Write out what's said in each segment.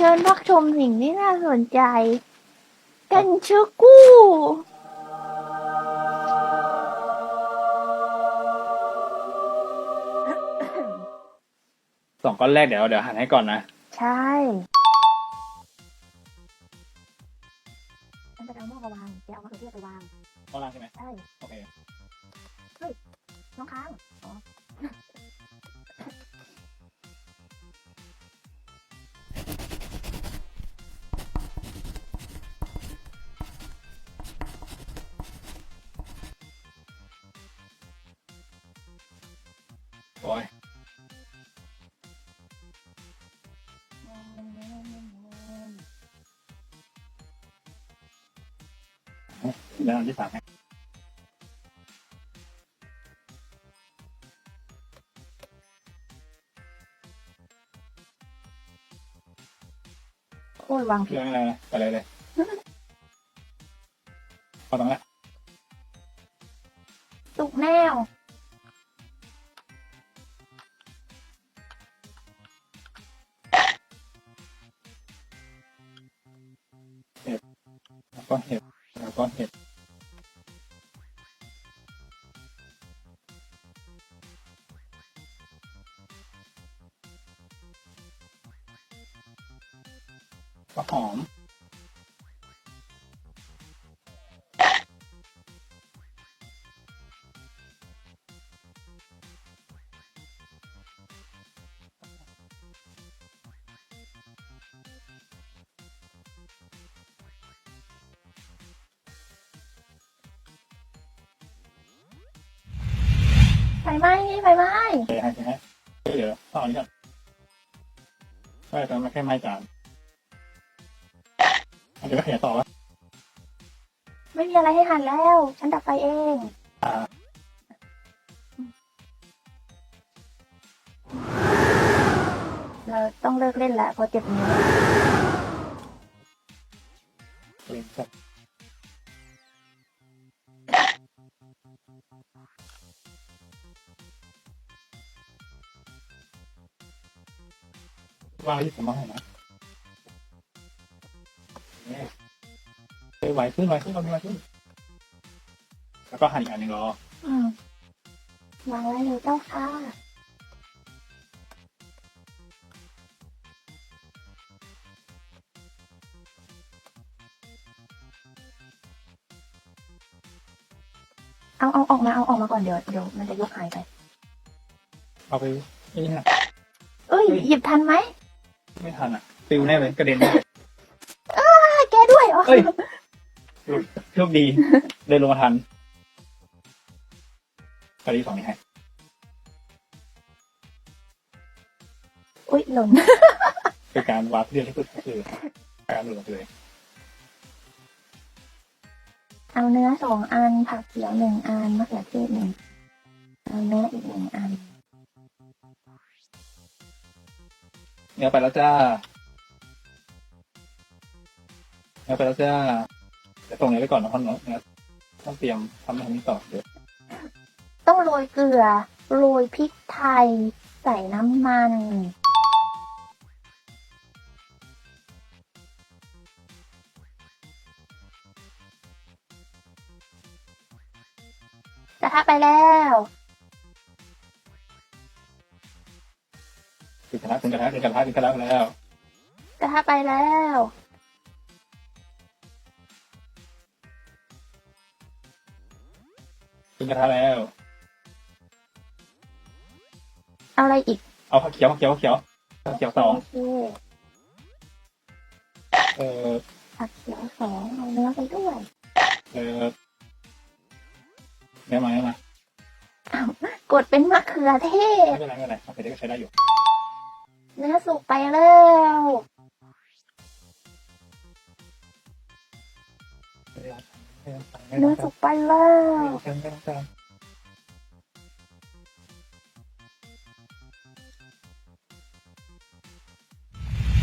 ชิญรับชมสิ่งที่น่าสนใจ กันชื่อกู้สองก้อนแรกเดี๋ยวเดี๋ยวหันให้ก่อนนะ ใช่ฉันจะเอาหม้อมาวางแกเอามะเขือเทศไปวาง ก้อนล่างใช่ไหมใช่ โอเคน้องค้าง อ๋อ เดี๋ยวอันที่สามให้โอ้ยวางผิดเรื่องอะไรนะไปเลยเลยพอตรงละสุกแนว ก็เห็ดแล้วก็เห็ดก็หอม ไฟไหม้ไฟไหม้ไปให้ไปให้เดี๋ยวต่อนี้ก่อนก็จะมาแค่ไม้จานอันนี้ก็เขียนต่อว่าไม่มีอะไรให้หั่นแล้ว ฉันดับไฟเองอ่าเราต้องเลิกเล่นแล้วเพราะเจ็บนิ้ว เล็กจัด วางที่ผมมาให้นะเนี่ยเออไหวขึ้นไหวขึ้นเราไหวขึ้น แล้วก็หั่นอีกอันหนึ่งรออืมวางไว้เลยเจ้าค่ะเอาเอาออกมาเอาออกมาก่อนเดี๋ยวเดี๋ยวมันจะยกหายไป เอาไปนี่นะเอ้ยหยิบทันไหม ไม่ทันอะฟิวแน่เลยกระเด็นแน่เลยอะแกด้วยอ๋อเอ้ยโชคดีเดินลงมาทันกระดิ่งสองนี้ให้อุ้ยหล่น เป็นการวาร์ปเรื่องที่สุดก็คือการหลุดเลยเอาเนื้อสองอัน ผักเขียวหนึ่งอันมะเขือเทศหนึ่งเอาเนื้ออีกหนึ่งอัน เนื้อไปแล้วจ้าเนื้อไปแล้วจ้าเดี๋ยวส่งเนื้อไปก่อนนะพ่อเนาะเนื้อต้องเตรียมทำทำนี้ต่อเดี๋ยวต้องโรยเกลือ โรยพริกไทย ใส่น้ำมันจะทะไปแล้ว ถึงกระทะถึงกระทะถึงกระทะถึงกระทะแล้วจะทะไปแล้ว ถึงกระทะแล้ว เอาอะไรอีกเอาผักเขียวผักเขียวผักเขียวผักเขียวสองโอเคเออผักเขียวสองเอาเนื้อไปด้วยเออเนื้อมาเนื้อมากดเป็นมะเขือเทศไม่เป็นไรไม่เป็นไรโอเคเดี๋ยวก็ใช้ได้อยู่ เนื้อสุกไปแล้วเนื้อสุกไปแล้วไม่ต้องไม่ต้องไม่ต้อง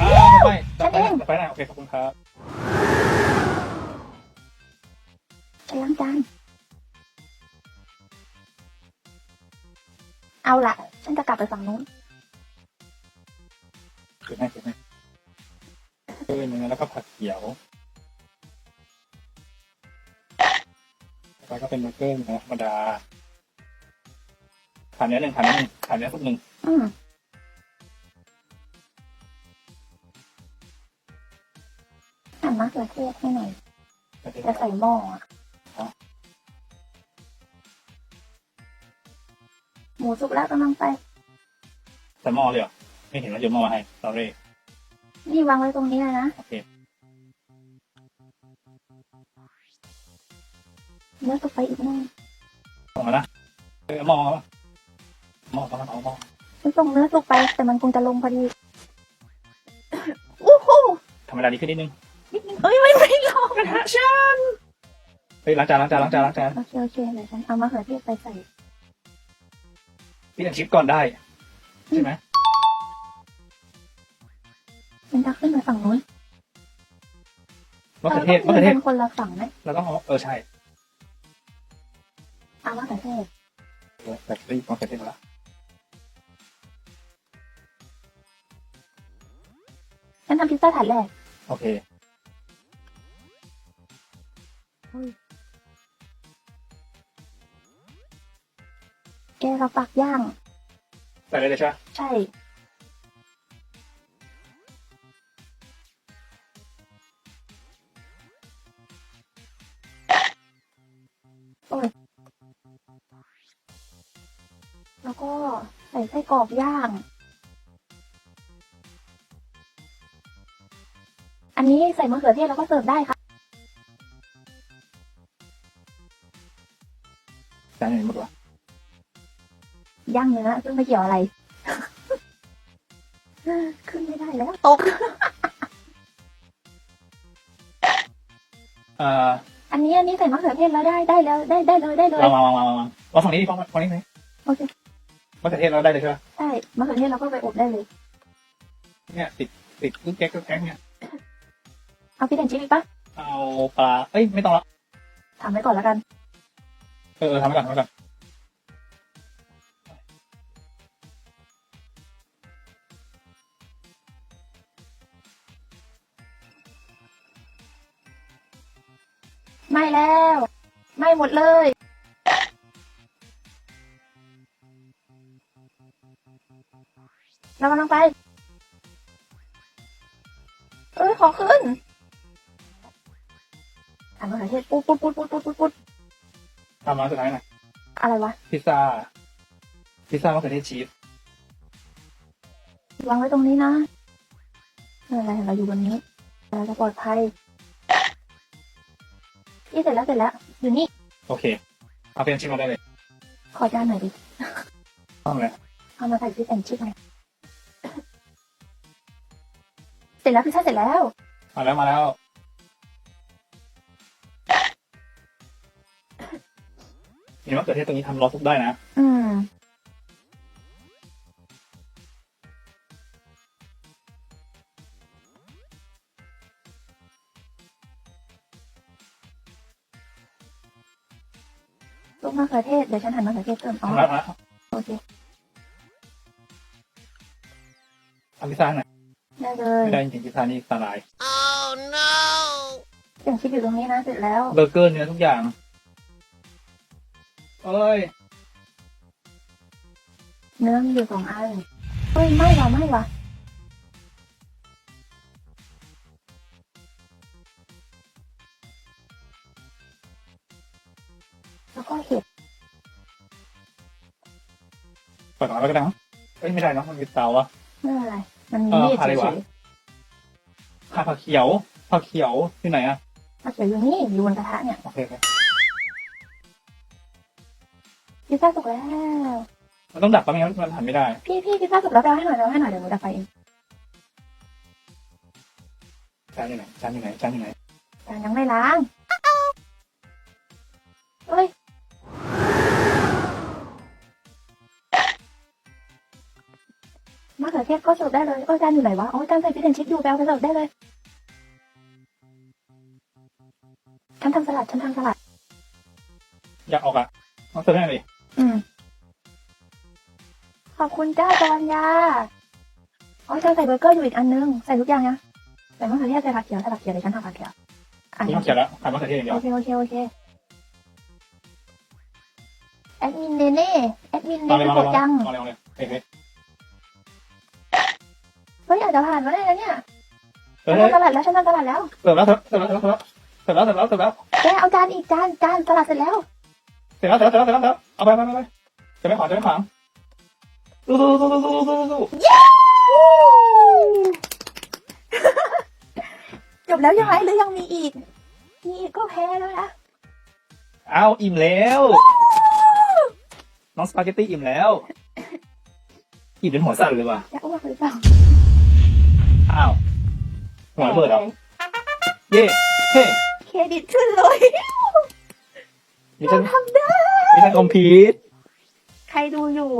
อ้าวไม่ต่อไปต่อไปได้โอเคขอบคุณครับไปล้างจานเอาละฉันจะกลับไปฝั่งนู้น คือให้คือให้เนื้อแล้วก็ผักเขียวแล้วก็เป็นเบอร์เกอร์เนื้อธรรมดาขาเนื้อหนึ่งขาเนื้อหนึ่งขาเนื้อทุกหนึ่งอืมหั่นมะเขือเทศให้หน่อยจะใส่หม้ออะหมูสุกแล้วกำลังไปใส่หม้อเลยเหรอไม่เห็นว่าโยนหม้อมาให้ sorry นี่วางไว้ตรงนี้เลยนะ โอเคเนื้อสุกไปอีกหน่อยส่งมานะเออหม้อมาหม้อต้องเอาหม้อฉันส่งเนื้อสุกไป แต่มันคงจะลงพอดีอู้หูทำเวลาดีขึ้นนิดนึงนิดนึงเอ้ยไม่ไม่ลงกระทะฉันเฮ้ยล้างจานล้างจานล้างจานล้างจานโอเคโอเคเดี๋ยวฉันเอามะเขือเทศไปใส่พี่อันชิปก่อนได้ ใช่ไหม มันจะขึ้นไปฝั่งนู้นมะเขือเทศมะเขือเทศเป็นคนละฝั่งไหมเราต้องเอาเออใช่เอามะเขือเทศเออแต่รีบมะเขือเทศมาละฉันทำพิซซ่าถาดแรกโอเคแกเราปักย่าง ใส่เลยเลยใช่ไหมใช่ กรอกย่าง อันนี้ใส่มะเขือเทศแล้วก็เสิร์ฟได้ค่ะ จานไหนหมดวะย่างเนื้อซึ่งไม่เกี่ยวอะไร ขึ้นไม่ได้แล้วตก เอ่ออันนี้อันนี้ใส่มะเขือเทศแล้วได้ได้แล้วได้ได้เลยได้เลย วางวางวางวางวางวางวางฝั่งนี้ดิฝั่งฝั่งนี้ไหมโอเค มะเขือเทศเราได้เลยใช่ไหมใช่มะเขือเทศเราก็ไปอบได้เลย เนี่ยติดติดลูกแก๊กลูกแก๊กเนี่ย เอาพี่แดนชิมอีกปะเอาปลา เอ้ยไม่ต้องละถามไว้ก่อนแล้วกัน เออเออทำไปก่อนทำไปก่อนไม่แล้ว ไม่หมดเลย เรากำลังไป เอ้ยขอขึ้นอ่านมะเขือเทศปุ๊บปุ๊บปุ๊บปุ๊บปุ๊บปุ๊บปุ๊บทำมาสุดท้ายหน่อยอะไรวะ พิซซ่า พิซซ่ามะเขือเทศชีสวางไว้ตรงนี้นะไม่เป็นไรเราอยู่บนนี้ เราจะปลอดภัยนี่เสร็จแล้วเสร็จแล้ว อยู่นี่ โอเค เอาเป็นชิมมาได้เลย ขอจานหน่อยดิ ต้องเลยเอามาใส่ฟิชแอนชิพหน่อย เสร็จแล้วพิซซ่าเสร็จแล้ว มาแล้วมาแล้วมีมะเขือเทศตรงนี้ทำรอซุปได้นะ อืม ลูกมะเขือเทศ เดี๋ยวฉันหั่นมะเขือเทศเพิ่มอ๋อทำแล้วนะโอเค ทำพิซซ่าหน่อย ได้เลยไม่ได้จริงๆพิซซ่านี่สลายอย่างชิปอยู่ตรงนี้นะเสร็จแล้วเบอร์เกอร์เนื้อทุกอย่างเอ้ยเนื้อมีอยู่สองอันเฮ้ยไม่ว่ะไม่ว่ะแล้วก็เห็ดเปิดออกมาแล้วก็ได้มั้งเอ้ยไม่ได้เนอะมันมีเตาวะไม่เป็นไร มันมีเออมีดอะไรเฉวะยผักผักเขียวผักเขียวที่ไหนอะๆมาเขียวอยู่นี่อยู่บนกระทะเนี่ยโอเคโอเคพิซซ่าสุกแล้ว มันต้องดับปะไม่งั้นมันหันไม่ได้ พี่พี่พิซซ่าสุกแล้วไปเอาให้หน่อยไปเอาให้หน่อยเดี๋ยวหนูดับไฟเองจานอยู่ไหนจานอยู่ไหนจานอยู่ไหนแต่ยังไม่ล้าง มะเขือเทศก็เสิร์ฟได้เลยเอ้ยจานอยู่ไหนวะอ๋อจานใส่พิซซ่าชิปอยู่ไปเอาไปเสิร์ฟได้เลยฉันทำสลัดฉันทำสลัด อยากออกอะต้องเสิร์ฟให้หน่อยดิอืม ขอบคุณจ้าจอนยาอ๋อจานใส่เบอร์เกอร์อยู่อีกอันนึง ใส่ทุกอย่างยังแต่มะเขือเทศใส่ผักเขียวใส่ผักเขียวเลยฉันทำผักเขียวอะนี่ต้องเขียนแล้วขายมะเขือเทศอย่างเดียวโอเคโอเคโอเคแอดมินเนเน่แอดมินเนมาเลยไปมากเลยดยังมาเลยมาเลยเฮ้ยเฮ้ยเฮ้ยอาจจะผ่านมาได้แล้วเนี่ยเฮ้ฉันยทำตลาดแล้วฉันทำตลาดแล้วเสิร์ฟแล้วเสิร์ฟแล้วเสิร์ฟแล้วเสิร์ฟแล้วเสิร์ฟแล้วเสิร์ฟแล้วแกเอาจานอีกจานจานตลาดเสร็จแล้วเสร็จแล้วเสร็จแล้วเสร็จแล้วเสร็จแล้วเอาไปไปไปไปจะไม่ขวางจะไม่ขวางสู้สู้สู้สู้สู้สู้สู้จบแล้วใช่ไหมหรือยังมีอีก มีอีกก็แพ้แล้วนะเอาอิ่มแล้ว น้องสปาเกตตี้อิ่มแล้วอิ่มจนหัวสั่นเลยว่ะจะอ้วกหรือเปล่า อ้าวหัวระเบิดเหรอเย่เฮ้เครดิตขึ้นเลยมิชชั่นทำได้ มิชชั่นคอมพิวต์ใครดูอยู่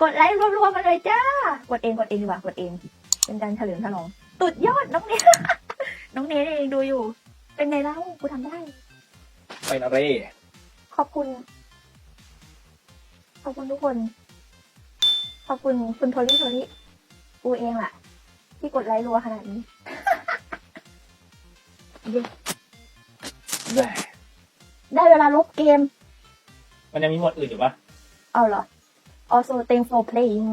กดไลค์รัวๆมาเลยจ้า กดเองกดเองดีกว่ากดเอง เป็นการเฉลิมฉลองสุดยอดน้องเนน้องเนเองดูอยู่ เป็นไงเล่ากูทำได้ ไปนะเร่ขอบคุณ ขอบคุณทุกคน ขอบคุณคุณโทรี่โทรี่กูเองแหละ ที่กดไลค์รัวขนาดนี้ได้เวลาลบเกม มันยังมีหมวดอื่นอยู่ปะเอาเหรอ also thanks for playing